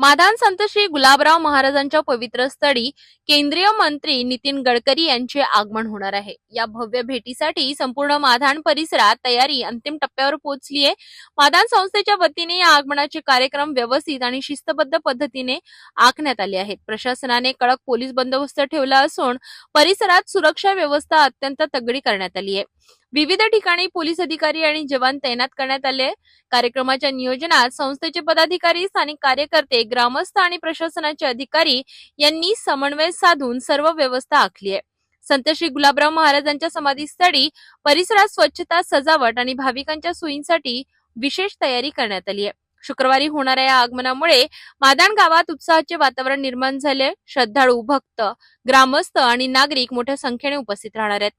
माधान संत श्री गुलाबराव महाराजांच्या पवित्र स्थळी केंद्रीय मंत्री नितीन गडकरी यांचे आगमन होणार आहे. या भव्य भेटीसाठी संपूर्ण माधान परिसरात तयारी अंतिम टप्प्यावर पोहोचली आहे. माधान संस्थेच्या वतीने या आगमनाचे कार्यक्रम व्यवस्थित आणि शिस्तबद्ध पद्धतीने आखण्यात आले आहेत. प्रशासनाने कडक पोलीस बंदोबस्त ठेवला असून परिसरात सुरक्षा व्यवस्था अत्यंत तगडी करण्यात आली आहे. विविध ठिकाणी पोलीस अधिकारी आणि जवान तैनात करण्यात आले. कार्यक्रमाच्या नियोजनात संस्थेचे पदाधिकारी स्थानिक कार्यकर्ते ग्रामस्थ आणि प्रशासनाचे अधिकारी यांनी समन्वय साधून सर्व व्यवस्था आखली आहे. संत श्री गुलाबराव महाराजांच्या समाधीस्थळी परिसरात स्वच्छता सजावट आणि भाविकांच्या सोयींसाठी विशेष तयारी करण्यात आली आहे. शुक्रवारी होणाऱ्या या आगमनामुळे मादान गावात उत्साहाचे वातावरण निर्माण झाले. श्रद्धाळू भक्त ग्रामस्थ आणि नागरिक मोठ्या संख्येने उपस्थित राहणार आहेत.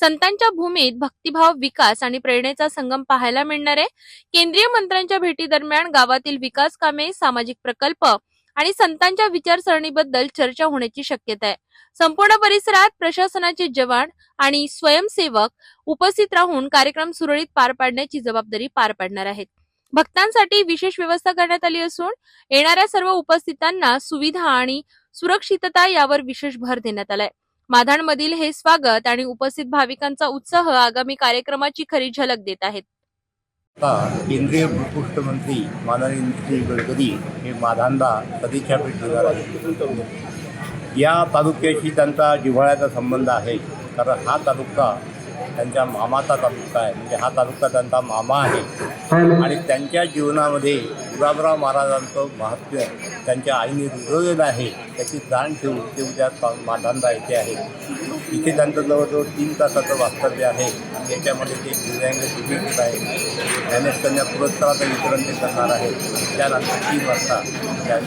संतांच्या भूमीत भक्तिभाव विकास आणि प्रेरणेचा संगम पाहायला मिळणार आहे. केंद्रीय मंत्र्यांच्या भेटी दरम्यान गावातील विकास कामे सामाजिक प्रकल्प आणि संतांच्या विचारसरणीबद्दल चर्चा होण्याची शक्यता आहे. संपूर्ण परिसरात प्रशासनाचे जवान आणि स्वयंसेवक उपस्थित राहून कार्यक्रम सुरळीत पार पाडण्याची जबाबदारी पार पाडणार आहेत. भक्तांसाठी विशेष व्यवस्था करण्यात आली असून येणाऱ्या सर्व उपस्थितांना सुविधा आणि सुरक्षितता यावर विशेष भर देण्यात आलाय. माधानमधील हे स्वागत आणि उपस्थित भाविकांचा उत्साह आगामी कार्यक्रमाची खरी झलक देत आहेत. केंद्रीय भूपृष्ठ मंत्री माननीय नितीन गडकरी हे माधानला सदिच्छा भेट देणार आहेत. या तालुक्याशी त्यांचा जिव्हाळ्याचा संबंध आहे कारण हा तालुका त्यांच्या मामाचा तालुका आहे. म्हणजे हा तालुका त्यांचा मामा आहे. आणि त्यांच्या जीवनामध्ये गुलाबराव महाराजांचं महात्म्य त्यांच्या आईने रुजवलेलं आहे. त्याची जाण ठेवून ते उद्या माधानला येथे आहेत. इथे त्यांचं जवळजवळ तीन तासाचं वास्तव्य आहे. याच्यामध्ये ते दिव्यांग सुशिक्षित आहे. ज्ञानेश्वरण्या पुरस्काराचं वितरण ते करणार आहे. त्यानंतर तीन वाजता त्या